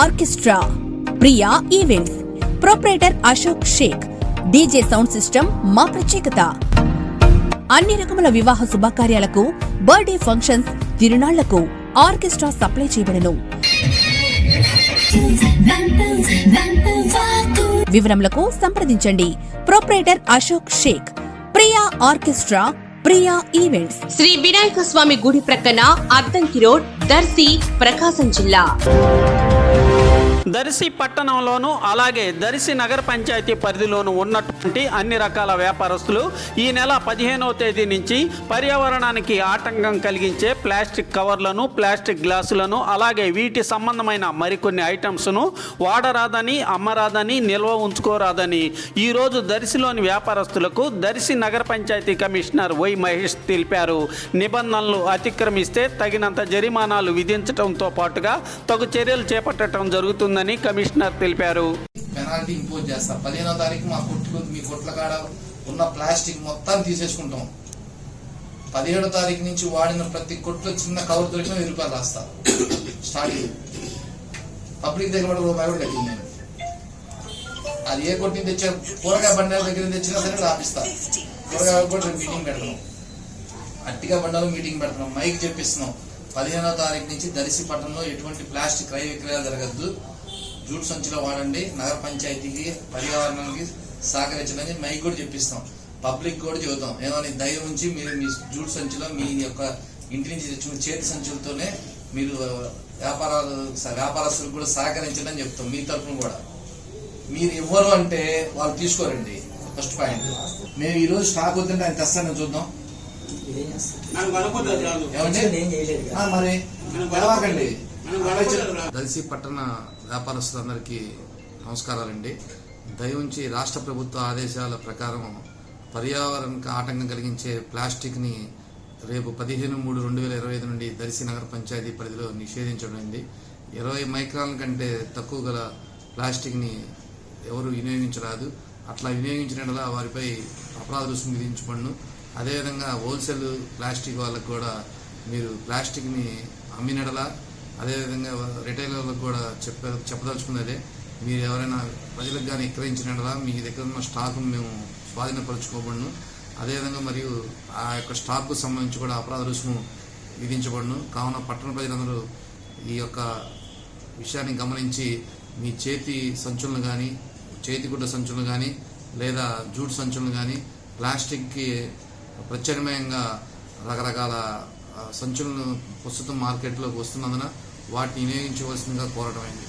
Orchestra Priya events. Proprietor Ashok Shaik DJ sound system మా ప్రత్యేకత. అన్ని రకముల వివాహ శుభకార్యాలకు బర్త్డే ఫంక్షన్స్ తిరునాళ్ళకు ఆర్కెస్ట్రా సప్లై చేయబడను. వివరములకు సంప్రదించండి. Proprietor Ashok Shaik Priya orchestra Priya events. Sri Vinayaka Swamy గుడి ప్రక్కన అద్దంకి రోడ్ దర్శి ప్రకాశం జిల్లా. దర్శి పట్టణంలోను అలాగే దర్శి నగర పంచాయతీ పరిధిలోను ఉన్నటువంటి అన్ని రకాల వ్యాపారస్తులు ఈ నెల పదిహేనవ తేదీ నుంచి పర్యావరణానికి ఆటంకం కలిగించే ప్లాస్టిక్ కవర్లను ప్లాస్టిక్ గ్లాసులను అలాగే వీటి సంబంధమైన మరికొన్ని ఐటమ్స్ను వాడరాదని అమ్మరాదని నిల్వ ఉంచుకోరాదని ఈరోజు దర్శిలోని వ్యాపారస్తులకు దర్శి నగర పంచాయతీ కమిషనర్ వై మహేష్ తెలిపారు. నిబంధనలు అతిక్రమిస్తే తగినంత జరిమానాలు విధించడంతో పాటుగా తగు చర్యలు చేపట్టడం జరుగుతుందని కమిషనర్ తెలిపారు. పెనాల్టీ ఇంపోజ్ చేస్తా. పదిహేనో తారీఖు మా కొట్లు మీ కొట్ల కాడ ఉన్న ప్లాస్టిక్ మొత్తం తీసేసుకుంటాం. పదిహేడో తారీఖు నుంచి వాడిన ప్రతి కొట్లో చిన్న కవర్ దొరికిన వెయ్యి రూపాయలు రాస్తా. స్టార్టింగ్ పబ్లిక్ దగ్గర కూడా రూపాయి కూడా కట్టింది నేను. అది ఏ కొట్టి తెచ్చా కూరగాయ బండాల దగ్గర తెచ్చినా సరే రాపిస్తా. కూరగాయ కూడా రేపు మీటింగ్ పెడతాం. అట్టిగా బండాలు మీటింగ్ పెడుతున్నాం మైక్ చెప్పిస్తున్నాం. పదిహేనో తారీఖు నుంచి దర్శి పట్టణంలో ఎటువంటి ప్లాస్టిక్ క్రయ విక్రయాలు జరగద్దు. జూట్ సంచిలో వాడండి నగర పంచాయతీకి పర్యావరణానికి సహకరించడానికి మైక్ కూడా చెప్పిస్తాం. పబ్లిక్ కూడా చెబుతాం. ఏమని ధైర్యం ఉంచి మీరు మీ జూట్ సంచిలో మీ యొక్క ఇంటి నుంచి తెచ్చుకున్న చేతి సంచులతోనే మీరు వ్యాపారాలు వ్యాపారస్తులకు కూడా సహకరించండి అని చెప్తాం. మీ తరఫున కూడా. మీరు ఇవ్వరు అంటే వాళ్ళు తీసుకోరండి. ఫస్ట్ పాయింట్ మేము ఈ రోజు స్టాక్ వద్దంటే ఆయన తెస్తాను చూద్దాం. ఏమండి? ఆ, మరి దర్శి పట్టణ వ్యాపారస్తులందరికీ నమస్కారాలండి. దయవుంచి రాష్ట్ర ప్రభుత్వ ఆదేశాల ప్రకారం పర్యావరణకు ఆటంకం కలిగించే ప్లాస్టిక్ని రేపు పదిహేను మూడు రెండు వేల ఇరవై ఐదు నుండి దర్శి నగర పంచాయతీ పరిధిలో నిషేధించబడింది ఇరవై మైక్రాన్ కంటే తక్కువ గల ప్లాస్టిక్ని ఎవరు వినియోగించరాదు. అట్లా వినియోగించిన వారిపై అపరాధ రుసుము విధించబడును. అదేవిధంగా హోల్సేల్ ప్లాస్టిక్ వాళ్ళకు కూడా మీరు ప్లాస్టిక్ని అమ్మినడలా అదేవిధంగా రిటైలర్లకు కూడా చెప్ప చెప్పదలుచుకున్నదే మీరు ఎవరైనా ప్రజలకు కానీ విక్రయించినడలా మీ దగ్గర ఉన్న స్టాక్ను మేము స్వాధీనపరచుకోబడును. అదేవిధంగా మరియు ఆ యొక్క స్టాక్కు సంబంధించి కూడా అపరాధ రుసుము విధించబడును. కావున పట్టణ ప్రజలందరూ ఈ యొక్క విషయాన్ని గమనించి మీ చేతి సంచులను కానీ చేతి గుడ్డ సంచులను కానీ లేదా జూట్ సంచులను కానీ ప్లాస్టిక్కి ప్రత్యామ్నాయంగా రకరకాల సంచులను ప్రస్తుతం మార్కెట్లోకి వస్తున్నందున వాటిని వినియోగించవలసిందిగా కోరటమైంది.